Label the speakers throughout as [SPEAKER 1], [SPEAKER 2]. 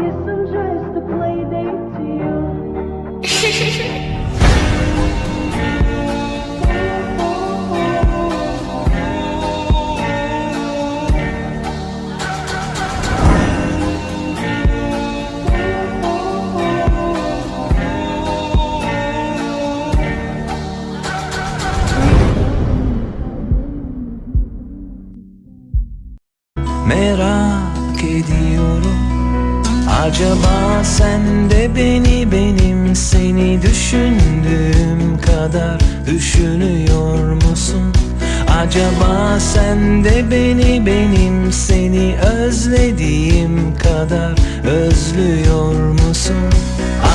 [SPEAKER 1] guess I'm just a play date to you.
[SPEAKER 2] kadar düşünüyor musun? Acaba sen de beni benim seni özlediğim kadar özlüyor musun?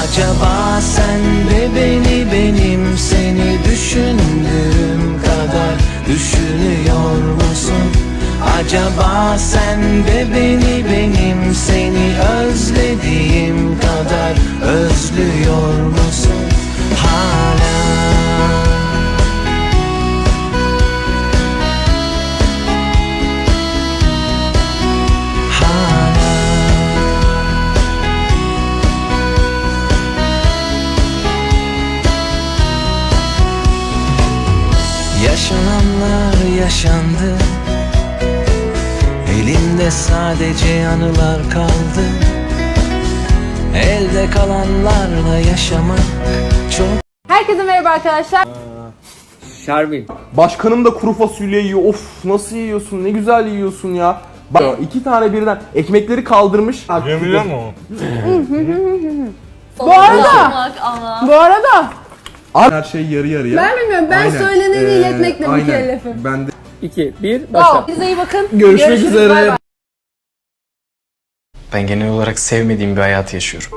[SPEAKER 2] Acaba sen de beni benim seni düşündüğüm kadar düşünüyor musun? Acaba sen de beni benim seni özlediğim kadar özlüyor musun hala? Yaşandı Elimde sadece anılar kaldı Elde kalanlarla yaşamak çok
[SPEAKER 3] Herkese merhaba arkadaşlar.
[SPEAKER 4] Şervin.
[SPEAKER 5] Başkanım da kuru fasulye yiyor. Of nasıl yiyorsun? Ne güzel yiyorsun ya. Bak iki tane birden ekmekleri kaldırmış.
[SPEAKER 6] Cemile mi o?
[SPEAKER 3] Bu arada, bu arada
[SPEAKER 5] Her şey yarı yarıya.
[SPEAKER 3] ben bilmiyorum ben
[SPEAKER 5] Aynen.
[SPEAKER 3] söyleneni
[SPEAKER 5] Ee,
[SPEAKER 3] iletmekle
[SPEAKER 5] aynen.
[SPEAKER 3] mükellefim.
[SPEAKER 5] Ben de
[SPEAKER 4] 2, 1, başla.
[SPEAKER 3] Size iyi bakın.
[SPEAKER 5] Görüşmek
[SPEAKER 3] Görüşürüz,
[SPEAKER 5] üzere.
[SPEAKER 3] bay bay.
[SPEAKER 7] Ben genel olarak sevmediğim bir hayatı yaşıyorum.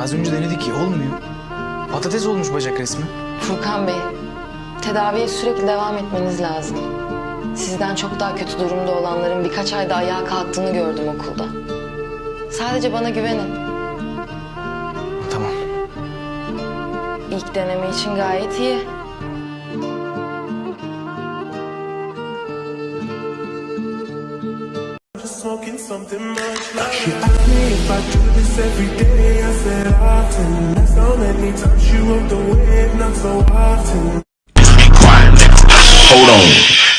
[SPEAKER 7] Az önce denedik ya olmuyor. Patates olmuş bacak resmi.
[SPEAKER 8] Furkan Bey, tedaviye sürekli devam etmeniz lazım. Sizden çok daha kötü durumda olanların birkaç ayda ayağa kalktığını gördüm okulda. Sadece bana güvenin.
[SPEAKER 7] Tamam.
[SPEAKER 8] İlk deneme için gayet iyi.
[SPEAKER 9] Something much louder. She asked me if I do this every day. I said often. That's how many times she rode the wave, not so often.
[SPEAKER 6] Hold on.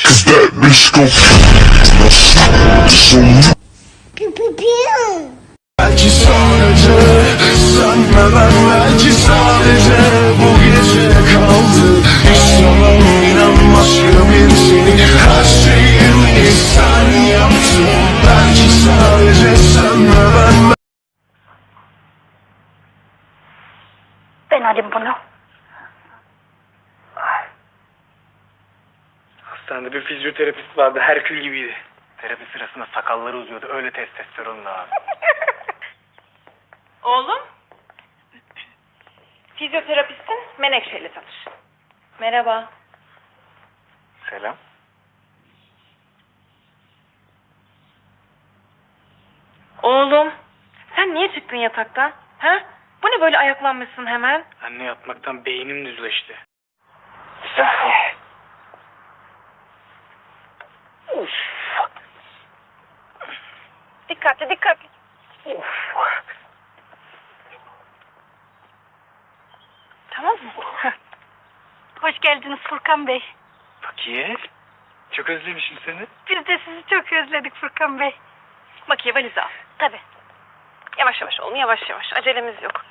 [SPEAKER 6] Cause that bitch gon' so Belki sadece sönmeden
[SPEAKER 10] Arayayım bunu.
[SPEAKER 11] Hastanede bir fizyoterapist vardı. Herkül gibiydi. Terapi sırasında sakalları uzuyordu. Öyle testosteronla abi.
[SPEAKER 10] Oğlum. Fizyoterapistin Menekşe ile tanış. Merhaba.
[SPEAKER 11] Selam.
[SPEAKER 10] Oğlum. Sen niye çıktın yataktan? Ha? Bu ne böyle ayaklanmışsın hemen?
[SPEAKER 11] Anne yatmaktan beynim düzleşti.
[SPEAKER 10] Dikkatli dikkatli. Tamam mı? Hoş geldiniz Furkan Bey.
[SPEAKER 11] Bakiye. Çok özlemişim seni.
[SPEAKER 10] Biz de sizi çok özledik Furkan Bey. Bakiye valizi al. Tabii. Yavaş yavaş oğlum yavaş yavaş. Acelemiz yok.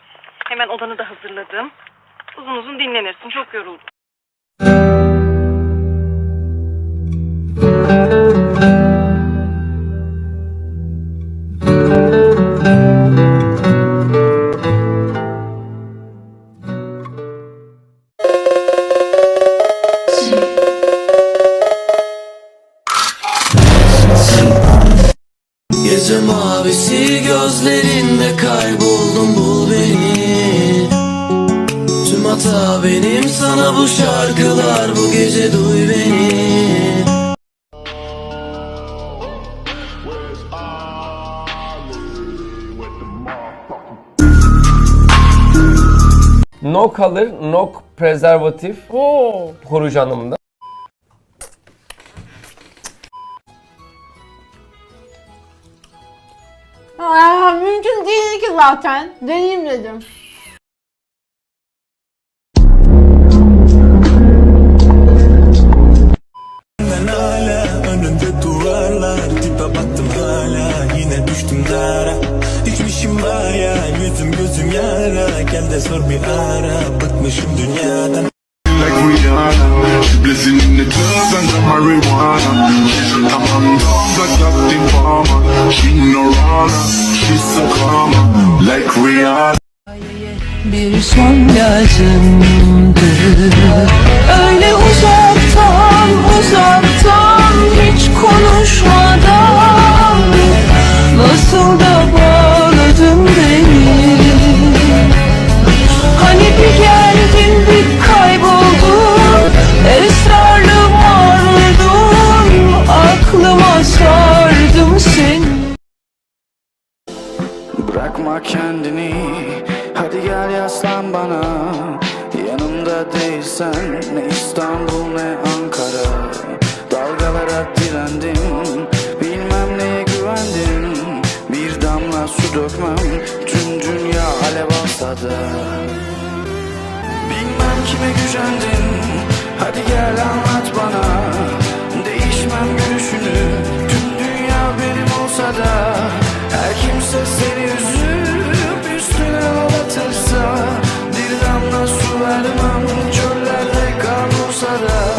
[SPEAKER 10] Hemen odanı da hazırladım. Uzun uzun dinlenirsin. Çok yoruldum.
[SPEAKER 2] Gece mavisi gözlerinde kayboldum bul hata benim sana bu şarkılar bu gece duy beni
[SPEAKER 4] No color, no preservatif. Koruyucu anlamında.
[SPEAKER 12] Aa, mümkün değil ki zaten. Deneyeyim dedim.
[SPEAKER 6] Düştüm dara. Düşmüşüm baya yüzüm gözüm yara. Gel de sor bir ara bıkmışım dünyadan.
[SPEAKER 13] Like Rihanna She blessing in the club and the marijuana. She's a commando, like Captain Palmer She no runner, she's so calm Like Rihanna
[SPEAKER 14] Bir son lazımdı Öyle
[SPEAKER 15] su dökmem Tüm dünya alev alsa da Bilmem kime gücendin Hadi gel anlat bana. Değişmem görüşünü Tüm dünya benim olsa da. Her kimse seni üzüp Üstüne ağlatırsa Bir damla su vermem Çöllerde kar olsa da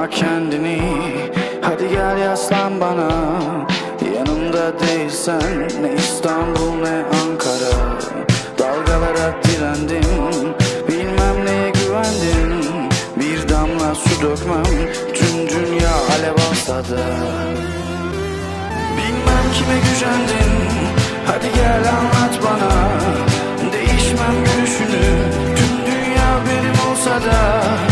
[SPEAKER 15] Bırakma kendini. Hadi gel yaslan bana. Yanımda değilsen Ne İstanbul ne Ankara. Dalgalara direndim. Bilmem neye güvendim. Bir damla su dökmem. Tüm dünya alev alsa Bilmem kime gücendin Hadi gel anlat bana. Değişmem görüşünü Tüm dünya benim olsa da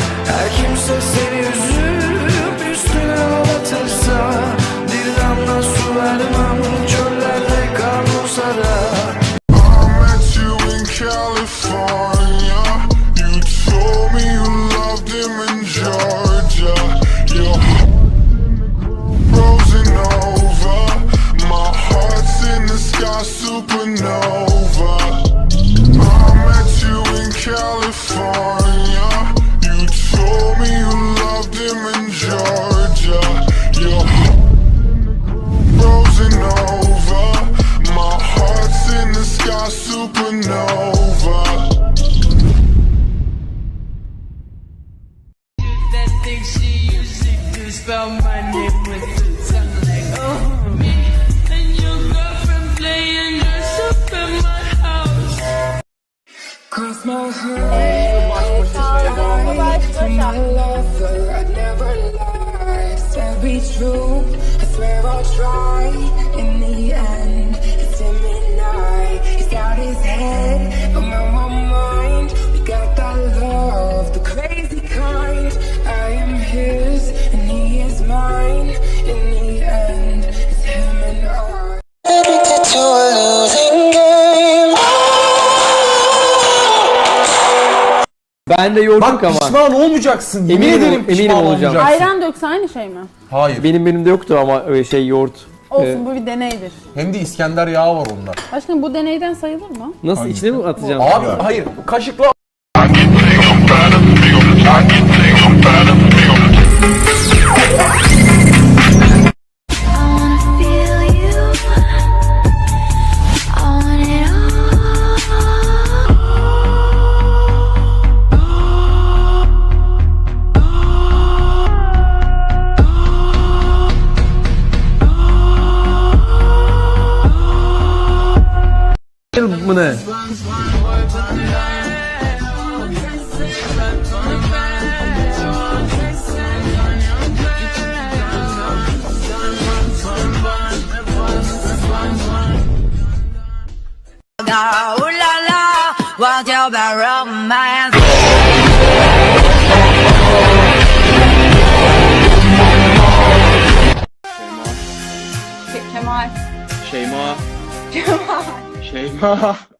[SPEAKER 14] yours.
[SPEAKER 4] Ben de yoğurduk
[SPEAKER 5] Bak
[SPEAKER 4] ama.
[SPEAKER 5] pişman olmayacaksın. Yemin
[SPEAKER 4] Eminim-
[SPEAKER 5] ederim pişman
[SPEAKER 4] eminim olacağım.
[SPEAKER 5] olmayacaksın.
[SPEAKER 12] Ayran dökse aynı şey mi?
[SPEAKER 5] Hayır.
[SPEAKER 4] Benim benimde yoktu ama öyle şey yoğurt.
[SPEAKER 12] Olsun
[SPEAKER 4] Ee,
[SPEAKER 12] bu bir deneydir.
[SPEAKER 5] Hem de İskender yağı var onda.
[SPEAKER 12] Başkanım bu deneyden sayılır mı?
[SPEAKER 4] Nasıl içine mi atacağım?
[SPEAKER 5] Abi hayır. Kaşıkla
[SPEAKER 4] Bu now.
[SPEAKER 9] Ooh la la, what you about romance?
[SPEAKER 16] Shame
[SPEAKER 17] on. Shame on. Shame on. Shame.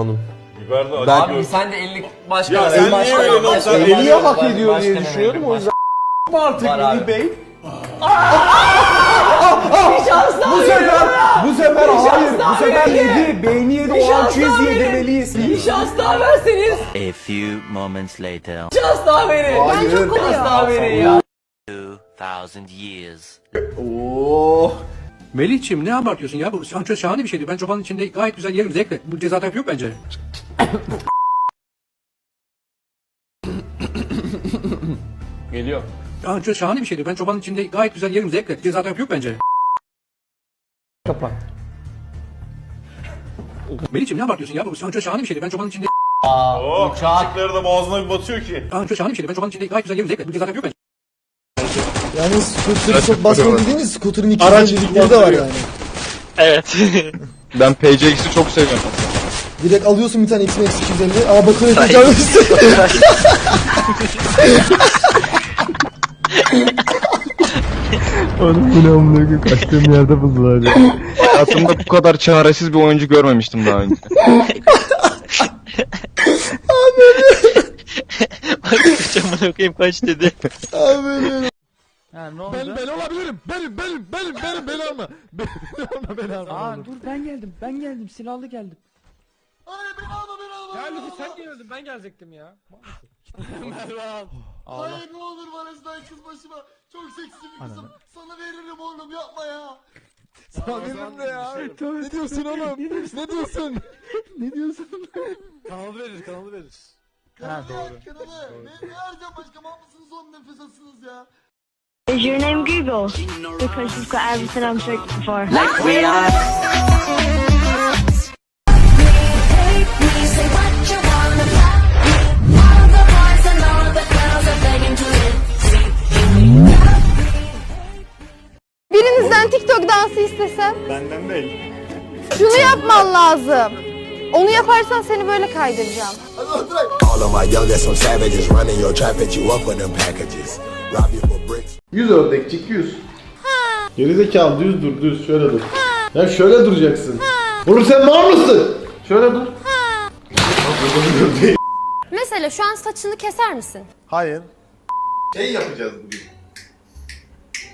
[SPEAKER 17] Hanım. Ben
[SPEAKER 18] Abi sen de 50 başka
[SPEAKER 17] Ya sen niye öyle nokta? Eliye hak ediyor diye düşünüyorum o yüzden. Artık
[SPEAKER 18] Var abi.
[SPEAKER 17] Melih Bey. bu sefer, bu sefer hayır, bu sefer yedi, beyni yedi, o an cheese yedirmeliyiz.
[SPEAKER 18] Bir şans daha verseniz.
[SPEAKER 19] A few moments later,
[SPEAKER 18] Şans daha verin.
[SPEAKER 17] Hayır.
[SPEAKER 18] Şans daha verin ya.
[SPEAKER 19] 2000 years.
[SPEAKER 17] Oo.
[SPEAKER 20] Melih'ciğim ne abartıyorsun ya? Bu şah- şahane bir şeydi. Ben çobanın içinde gayet güzel yerim zevkle. Bu ceza yok bence.
[SPEAKER 17] Geliyor.
[SPEAKER 20] Çok şahane bir şeydi. Ben çobanın içinde gayet güzel yerim zevkle. Ceza yok bence.
[SPEAKER 4] Kapat.
[SPEAKER 20] Melih'ciğim ne abartıyorsun ya? Bu şah- şahane bir şeydi. Ben çobanın içinde...
[SPEAKER 18] Oo, uçak.
[SPEAKER 6] da boğazına bir batıyor ki.
[SPEAKER 20] Çok şahane bir şeydi. Ben çobanın içinde gayet güzel yerim zevkle. Bu ceza yok bence.
[SPEAKER 21] Yani scooter'ı çok basmalı dediğiniz scooter'ın 250'likleri de var yani.
[SPEAKER 6] Evet. ben PCX'i çok seviyorum.
[SPEAKER 21] Direkt alıyorsun bir tane X-Max 250 ama bakıyorsun tekrar üstüne.
[SPEAKER 4] Oğlum bu ne amına kaçtığım yerde buldular ya.
[SPEAKER 6] Hayatımda bu kadar çaresiz bir oyuncu görmemiştim daha önce.
[SPEAKER 19] Camına koyayım kaç dedi.
[SPEAKER 21] Abi.
[SPEAKER 18] Ha ne oldu?
[SPEAKER 21] Ben, ben olabilirim. Benim benim benim benim beni alma. Beni alma beni alma.
[SPEAKER 18] Aa dur ben geldim. Ben geldim. Silahlı geldim.
[SPEAKER 21] Hayır beni alma beni alma.
[SPEAKER 18] Ya Luffy sen geliyordun. Ben gelecektim ya. Mervan.
[SPEAKER 21] Hayır ne olur bana sen kız başıma. Çok seksi bir kızım. Sana veririm oğlum yapma ya. Sana veririm de ya. Ne diyorsun oğlum? Ne diyorsun? ne diyorsun?
[SPEAKER 18] Kanalı verir kanalı verir.
[SPEAKER 21] Ha doğru. Kanalı. Ne, ne başka? Mal mısınız son nefes alsınız ya?
[SPEAKER 22] Is your name Google? Because you've got everything I'm searching for.
[SPEAKER 18] We are.
[SPEAKER 16] Birinizden TikTok dansı istesem.
[SPEAKER 6] Benden değil.
[SPEAKER 16] Şunu yapman lazım. Onu yaparsan seni böyle kaydıracağım.
[SPEAKER 21] Hadi oturay.
[SPEAKER 23] All of my youngest some savages running your trap at you up for them packages. Rob you for bricks.
[SPEAKER 17] 100 ördekçik 100. Gerizekalı düz dur düz şöyle dur. Ya şöyle duracaksın. Oğlum sen var mısın? Şöyle dur.
[SPEAKER 16] Mesela şu an saçını keser misin?
[SPEAKER 17] Hayır. Şey yapacağız bugün.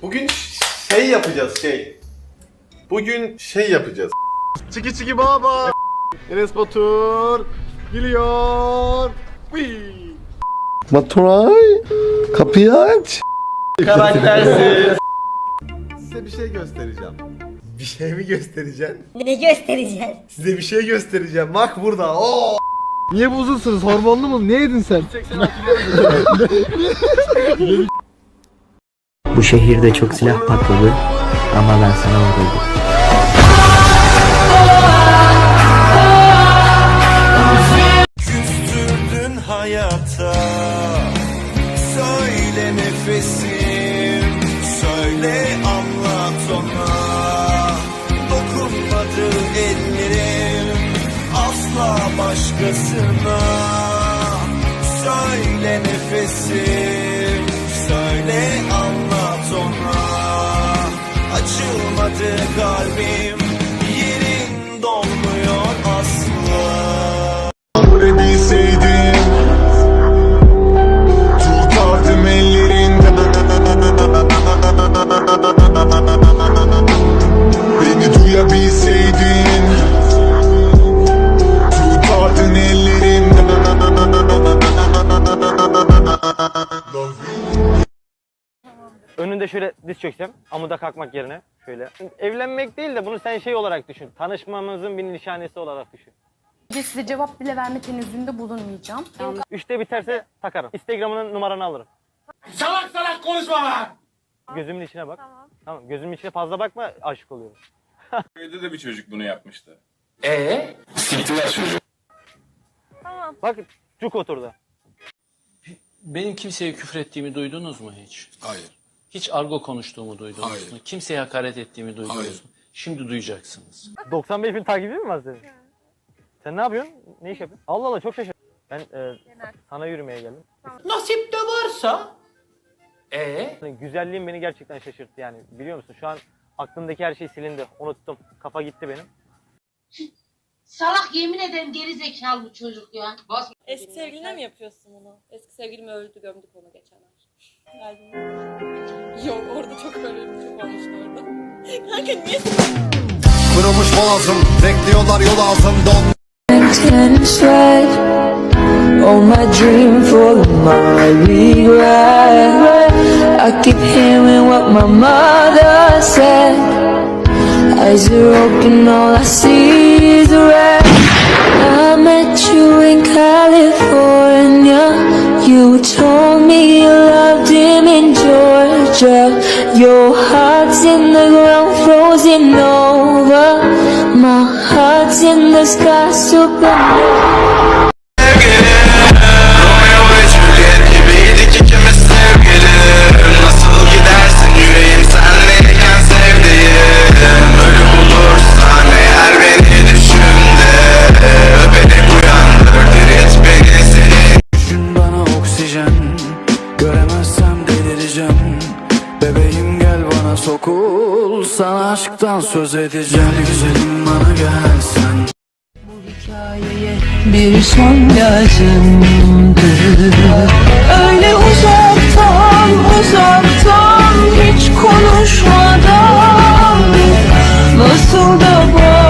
[SPEAKER 17] Bugün şey yapacağız şey. Bugün şey yapacağız. Çiki çiki baba. Enes Batur geliyor. Baturay kapıyı aç.
[SPEAKER 18] Karaktersiz.
[SPEAKER 17] Size bir şey göstereceğim. Bir şey mi göstereceğim?
[SPEAKER 22] Ne göstereceğiz?
[SPEAKER 17] Size bir şey göstereceğim. Bak burada. Oo. Niye bu uzunsunuz? Hormonlu mu? Ne yedin sen?
[SPEAKER 19] Bu şehirde çok silah patladı ama ben sana vuruldum.
[SPEAKER 13] Başkasına Söyle nefesim Söyle anlat ona. Açılmadı kalbim
[SPEAKER 18] Önünde şöyle diz çöksem. Amuda kalkmak yerine. Şöyle. Evlenmek değil de bunu sen şey olarak düşün. Tanışmamızın bir nişanesi olarak düşün.
[SPEAKER 3] Ve size cevap bile verme tenezzülünde bulunmayacağım.
[SPEAKER 18] Üçte biterse takarım. Instagram'ının numaranı alırım.
[SPEAKER 21] Salak salak konuşma lan!
[SPEAKER 18] Gözümün içine bak. Tamam. Gözümün içine fazla bakma aşık oluyorum.
[SPEAKER 13] Köyde de bir çocuk bunu yapmıştı.
[SPEAKER 21] Ee?
[SPEAKER 13] Siktiler çocuğu.
[SPEAKER 18] Bak cuk oturdu.
[SPEAKER 16] Benim kimseye küfür ettiğimi duydunuz mu hiç?
[SPEAKER 13] Hayır.
[SPEAKER 16] Hiç argo konuştuğumu duydunuz
[SPEAKER 13] Hayır.
[SPEAKER 16] mu? Kimseye hakaret ettiğimi duydunuz
[SPEAKER 13] Hayır.
[SPEAKER 16] mu? Şimdi duyacaksınız.
[SPEAKER 18] 95 bin takibi mi var senin? Sen ne yapıyorsun? Ne iş yapıyorsun? Allah Allah çok şaşırdım. Ben e, sana yürümeye geldim.
[SPEAKER 21] Nasip de varsa. Ee?
[SPEAKER 18] Güzelliğin beni gerçekten şaşırttı yani. Biliyor musun? Şu an aklımdaki her şey silindi. Unuttum. Kafa gitti benim.
[SPEAKER 24] Salak yemin ederim geri zekalı bu çocuk ya. Bas.
[SPEAKER 25] Eski sevgiline mi yapıyorsun bunu? Eski sevgilim öldü gömdük onu geçenler. Yok orada çok öyle çok olmuştu orada. Kanka niye?
[SPEAKER 21] Kırılmış boğazım, bekliyorlar yol ağzımda
[SPEAKER 9] All my dream full of my regret. I keep hearing what my mother said. Eyes are open, all I see is red. I met you in California. You told Your heart's in the ground, frozen over. My heart's in the sky, supernova.
[SPEAKER 15] Bebeğim gel bana sokul Sana aşktan söz edeceğim. Gel güzelim bana gel sen.
[SPEAKER 9] Hikayeye bir son lazımdı Öyle uzaktan uzaktan hiç konuşmadan Nasıl da bağladın